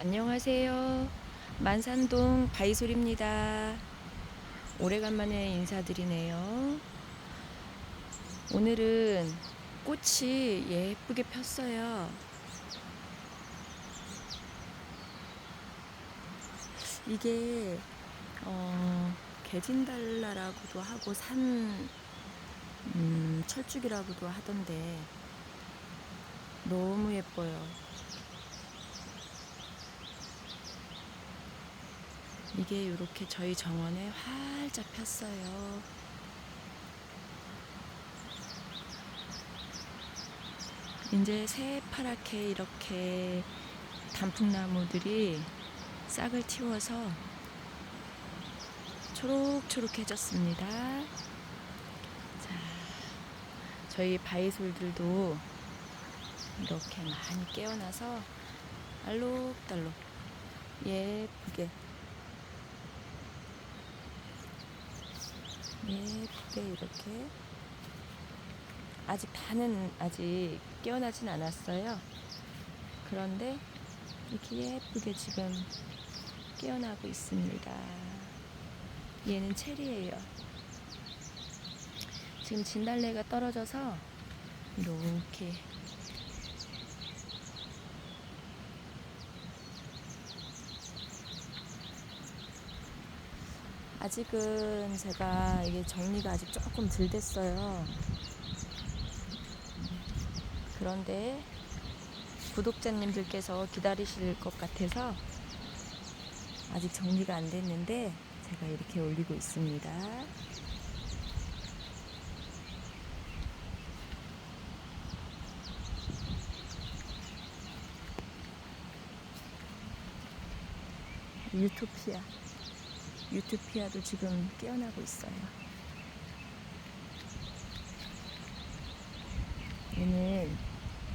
안녕하세요. 만산동 바이솔입니다. 오래간만에 인사드리네요. 오늘은 꽃이 예쁘게 폈어요. 이게 어, 개진달라라고도 하고 산 음, 철쭉이라고도 하던데 너무 예뻐요. 이게 이렇게 저희 정원에 활짝 폈어요. 이제 새파랗게 이렇게 단풍나무들이 싹을 틔워서 초록초록해졌습니다. 자, 저희 바이솔들도 이렇게 많이 깨어나서 알록달록 예쁘게 예쁘게 이렇게 아직 다는 아직 깨어나진 않았어요. 그런데 이렇게 예쁘게 지금 깨어나고 있습니다. 얘는 체리예요. 지금 진달래가 떨어져서 이렇게 아직은 제가 이게 정리가 아직 조금 덜 됐어요. 그런데 구독자님들께서 기다리실 것 같아서 아직 정리가 안 됐는데 제가 이렇게 올리고 있습니다. 유토피아. 유토피아도 지금 깨어나고 있어요. 얘는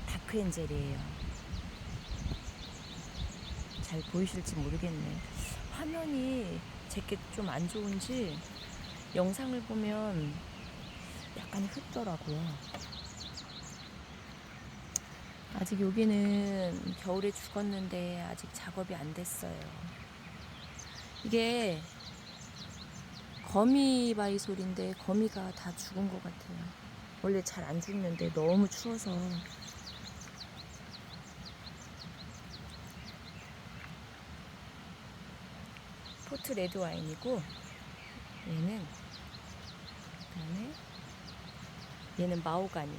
다크엔젤이에요. 잘 보이실지 모르겠네. 화면이 제게 좀 안 좋은지 영상을 보면 약간 흩더라고요. 아직 여기는 겨울에 죽었는데 아직 작업이 안 됐어요. 이게 거미 바이솔인데 거미가 다 죽은 것 같아요. 원래 잘 안 죽는데 너무 추워서 포트 레드 와인이고 얘는 그다음에 얘는 마오가니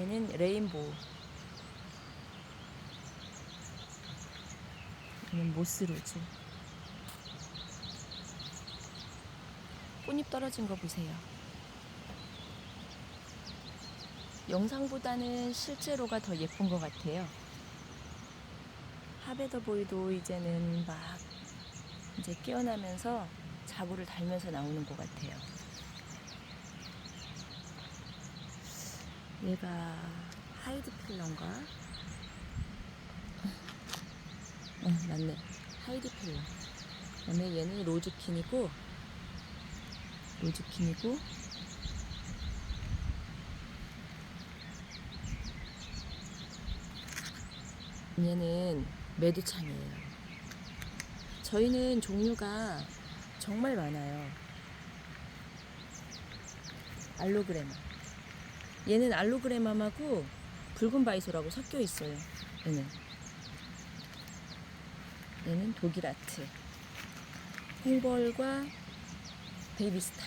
얘는 레인보우. 얘는 모스로즈. 꽃잎 떨어진 거 보세요. 영상보다는 실제로가 더 예쁜 것 같아요. 하베더보이도 이제는 막 이제 깨어나면서 자구를 달면서 나오는 것 같아요 얘가 하이드 필러인가? 어, 맞네. 하이드 필러. 그다음에 얘는 로즈킨이고, 로즈킨이고, 얘는 메두창이에요. 저희는 종류가 정말 많아요. 알로그레마. 얘는 알로그레맘하고 붉은 바이소라고 섞여 있어요. 얘는. 얘는 독일 아트. 홍벌과 베이비스타.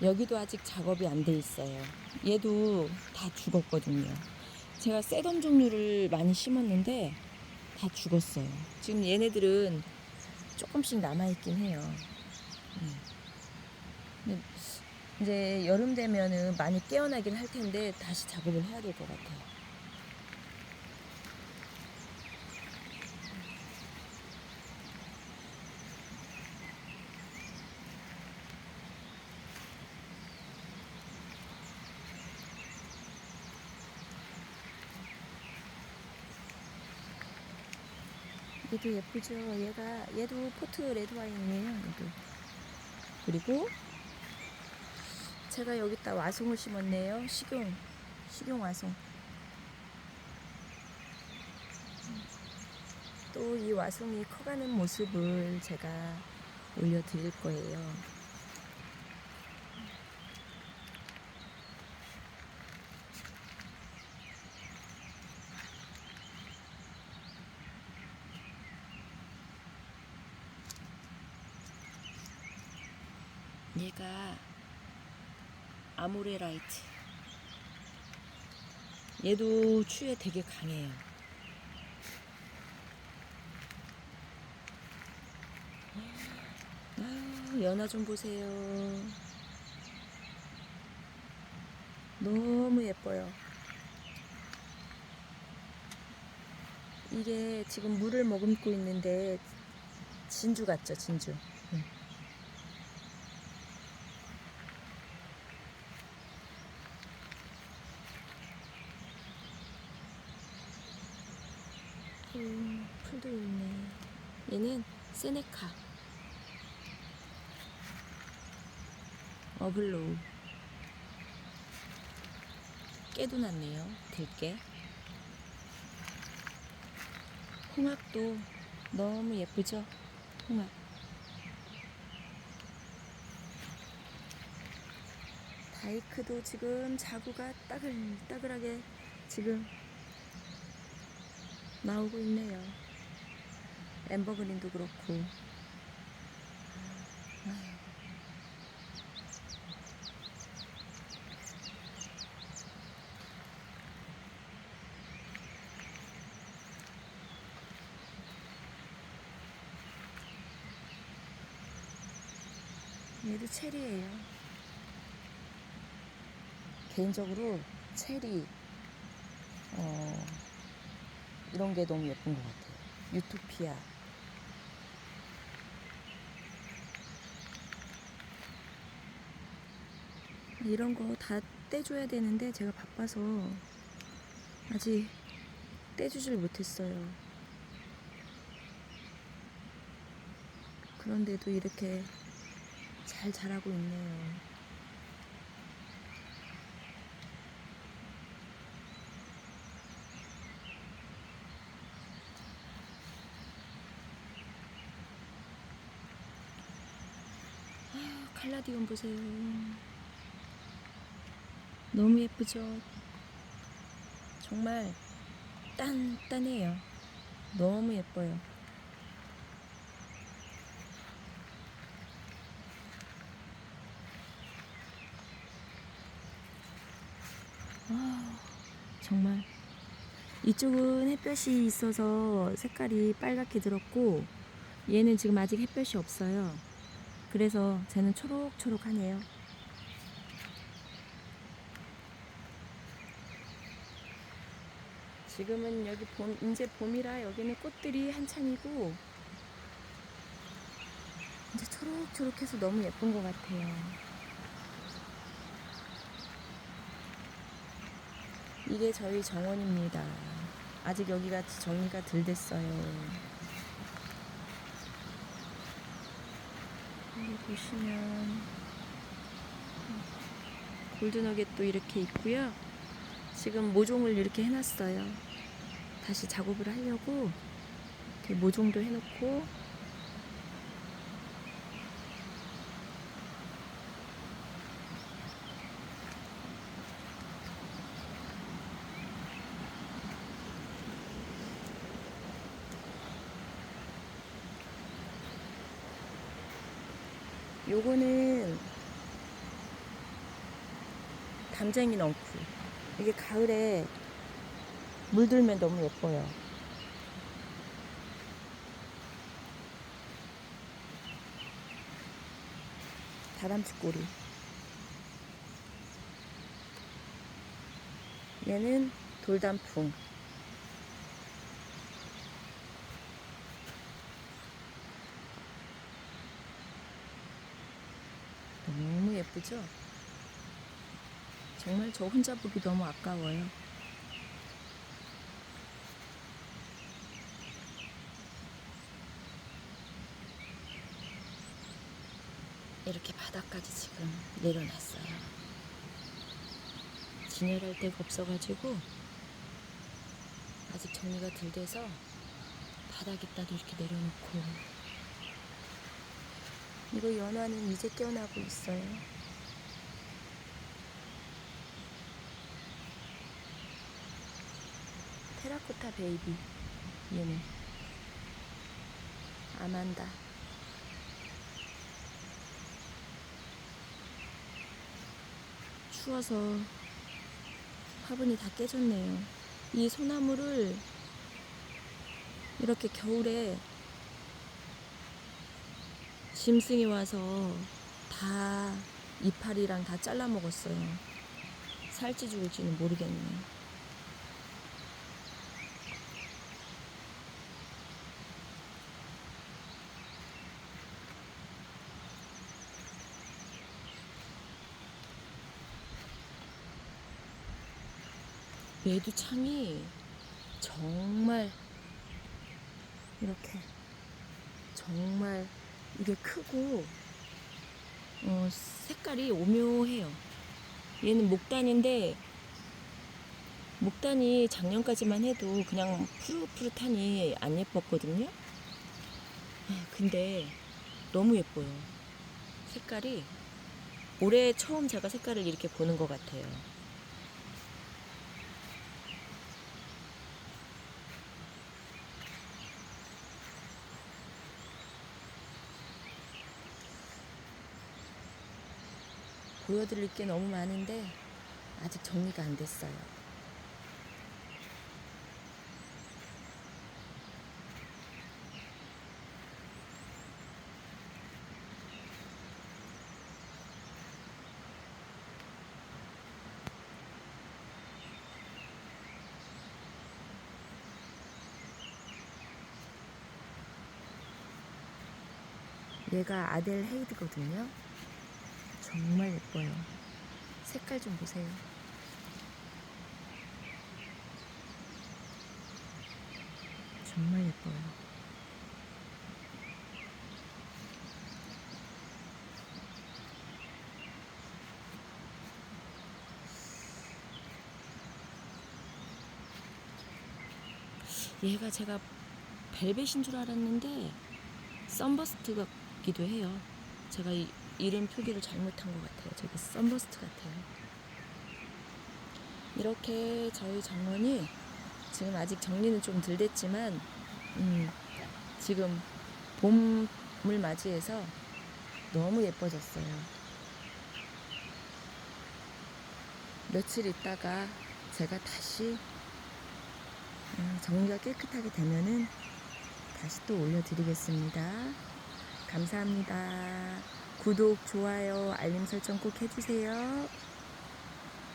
여기도 아직 작업이 안 돼 있어요. 얘도 다 죽었거든요. 제가 세덤 종류를 많이 심었는데 다 죽었어요. 지금 얘네들은 조금씩 남아있긴 해요. 음. 근데 이제 여름 되면은 많이 깨어나긴 할 텐데 다시 작업을 해야 될 것 같아요. 얘도 예쁘죠? 얘가 얘도 포트 레드 와인이에요. 얘도. 그리고 제가 여기다 와송을 심었네요. 식용 식용 와송. 또 이 와송이 커가는 모습을 제가 올려드릴 거예요. 얘가 아모레라이트. 얘도 추에 되게 강해요. 아, 연화 좀 보세요. 너무 예뻐요. 이게 지금 물을 머금고 있는데 진주 같죠, 진주. 응. 음, 풀도 있네. 얘는 세네카. 어글로우. 깨도 났네요. 들깨. 홍합도 너무 예쁘죠? 홍합. 다이크도 지금 자구가 따글따글하게 지금 나오고 있네요. 엠버그린도 그렇고. 얘도 체리예요. 개인적으로 체리 어, 이런 게 너무 예쁜 것 같아요. 유토피아. 이런 거 다 떼줘야 되는데 제가 바빠서 아직 떼주질 못했어요. 그런데도 이렇게 잘 자라고 있네요. 아, 칼라디온 보세요. 너무 예쁘죠? 정말 딴딴해요. 너무 예뻐요. 아, 정말 이쪽은 햇볕이 있어서 색깔이 빨갛게 들었고 얘는 지금 아직 햇볕이 없어요. 그래서 쟤는 초록초록하네요. 지금은 여기 봄, 이제 봄이라 여기는 꽃들이 한창이고 이제 초록초록해서 너무 예쁜 것 같아요. 이게 저희 정원입니다. 아직 여기가 정리가 덜 됐어요. 여기 보시면 골드너겟도 이렇게 있고요. 지금 모종을 이렇게 해놨어요. 다시 작업을 하려고 이렇게 모종도 해놓고 요거는 담쟁이 넝쿨. 이게 가을에 물들면 너무 예뻐요. 다람쥐 꼬리. 얘는 돌단풍. 너무 예쁘죠? 정말 저 혼자 보기 너무 아까워요. 이렇게 바닥까지 지금 내려놨어요. 진열할 데가 없어가지고 아직 정리가 덜 돼서 바닥에다도 이렇게 내려놓고 이거 연화는 이제 깨어나고 있어요. 테라코타 베이비 얘는 아만다 추워서 화분이 다 깨졌네요. 이 소나무를 이렇게 겨울에 짐승이 와서 다 이파리랑 다 잘라 먹었어요. 살찌 죽을지는 모르겠네요. 매두창이 정말 이렇게 정말 이게 크고 어, 색깔이 오묘해요. 얘는 목단인데 목단이 작년까지만 해도 그냥 푸릇푸릇하니 안 예뻤거든요. 아, 근데 너무 예뻐요. 색깔이 올해 처음 제가 색깔을 이렇게 보는 것 같아요. 보여드릴 게 너무 많은데 아직 정리가 안 됐어요. 얘가 아델 헤이드거든요. 정말 예뻐요. 색깔 좀 보세요. 정말 예뻐요. 얘가 제가 벨벳인 줄 알았는데 썬버스트 같기도 해요. 제가 이, 이름 표기를 잘못한 것 같아요. 저기 썬버스트 같아요. 이렇게 저희 정원이 지금 아직 정리는 좀 덜 됐지만 음, 지금 봄을 맞이해서 너무 예뻐졌어요. 며칠 있다가 제가 다시 음, 정리가 깨끗하게 되면은 다시 또 올려드리겠습니다. 감사합니다. 구독, 좋아요, 알림 설정 꼭 해주세요.